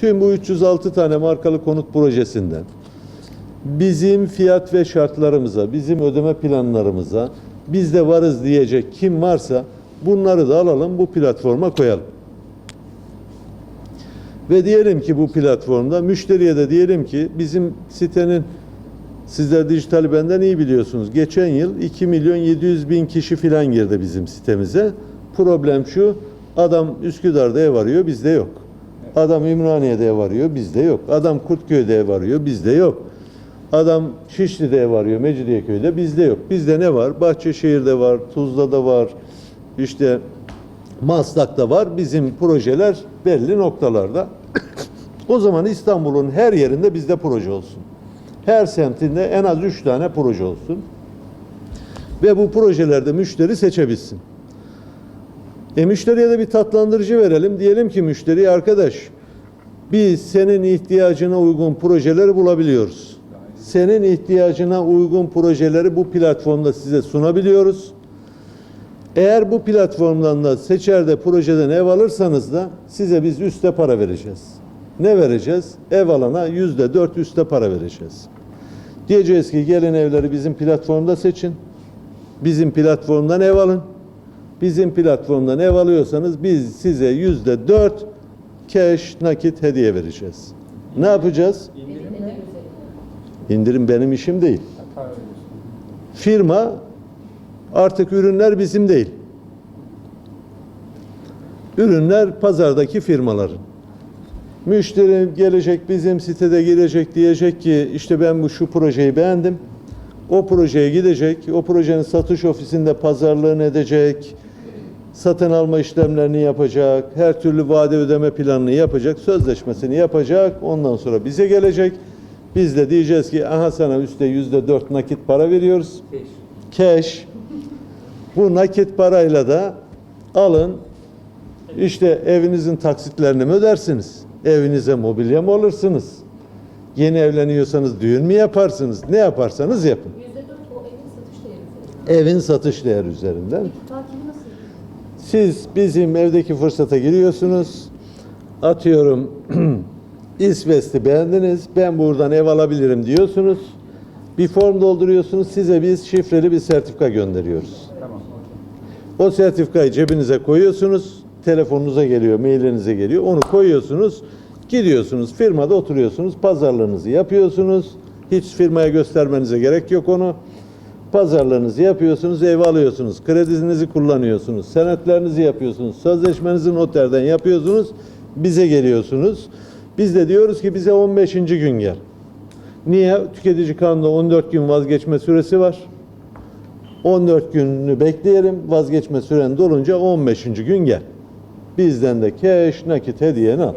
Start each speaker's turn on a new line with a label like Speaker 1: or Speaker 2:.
Speaker 1: Tüm bu 306 tane markalı konut projesinden bizim fiyat ve şartlarımıza, bizim ödeme planlarımıza biz de varız diyecek kim varsa bunları da alalım bu platforma koyalım. Ve diyelim ki bu platformda müşteriye de diyelim ki bizim sitenin sizler dijital benden iyi biliyorsunuz. Geçen yıl 2 milyon 700 bin kişi filan girdi bizim sitemize. Problem şu adam Üsküdar'da ev arıyor bizde yok. Adam İmraniye'de ev arıyor bizde yok. Adam Kurtköy'de ev arıyor bizde yok. Adam Şişli'de ev arıyor Mecidiyeköy'de bizde yok. Bizde ne var? Bahçeşehir'de var, Tuzla'da var, işte Maslak'ta var. Bizim projeler belli noktalarda. o zaman İstanbul'un her yerinde bizde proje olsun. Her semtinde en az üç tane proje olsun. Ve bu projelerde müşteri seçebilsin. E müşteriye de bir tatlandırıcı verelim. Diyelim ki müşteri arkadaş biz senin ihtiyacına uygun projeleri bulabiliyoruz. Senin ihtiyacına uygun projeleri bu platformda size sunabiliyoruz. Eğer bu platformdan da seçer de projeden ev alırsanız da size biz üste para vereceğiz. Ne vereceğiz? Ev alana yüzde dört üste para vereceğiz. Diyeceğiz ki gelin evleri bizim platformda seçin. Bizim platformdan ev alın. Bizim platformdan ev alıyorsanız biz size yüzde dört cash nakit hediye vereceğiz. Ne yapacağız? İndirim benim işim değil. Firma artık ürünler bizim değil. Ürünler pazardaki firmaların. Müşteri gelecek bizim sitede girecek diyecek ki işte ben bu şu projeyi beğendim. O projeye gidecek. O projenin satış ofisinde pazarlığını edecek. Satın alma işlemlerini yapacak. Her türlü vade ödeme planını yapacak. Sözleşmesini yapacak. Ondan sonra bize gelecek. Biz de diyeceğiz ki aha sana üstte yüzde dört nakit para veriyoruz. Cash. Bu nakit parayla da alın işte evinizin taksitlerini mi ödersiniz? Evinize mobilya mı alırsınız? Yeni evleniyorsanız düğün mü yaparsınız? Ne yaparsanız yapın.
Speaker 2: %4 o evin satış değeri.
Speaker 1: Evin satış değeri üzerinden. Siz bizim evdeki fırsata giriyorsunuz. Atıyorum İsvest'i beğendiniz. Ben buradan ev alabilirim diyorsunuz. Bir form dolduruyorsunuz. Size biz şifreli bir sertifika gönderiyoruz. O sertifikayı cebinize koyuyorsunuz. Telefonunuza geliyor, mailinize geliyor. Onu koyuyorsunuz. Gidiyorsunuz, firmada oturuyorsunuz. Pazarlığınızı yapıyorsunuz. Hiç firmaya göstermenize gerek yok onu. Pazarlığınızı yapıyorsunuz, ev alıyorsunuz. Kredinizi kullanıyorsunuz. Senetlerinizi yapıyorsunuz. Sözleşmenizi noterden yapıyorsunuz. Bize geliyorsunuz. Biz de diyoruz ki bize 15. gün gel. Niye? Tüketici kanunda 14 gün vazgeçme süresi var. 14 gününü bekleyelim. Vazgeçme süren dolunca 15. gün gel. Bizden de cash nakit hediyeni al.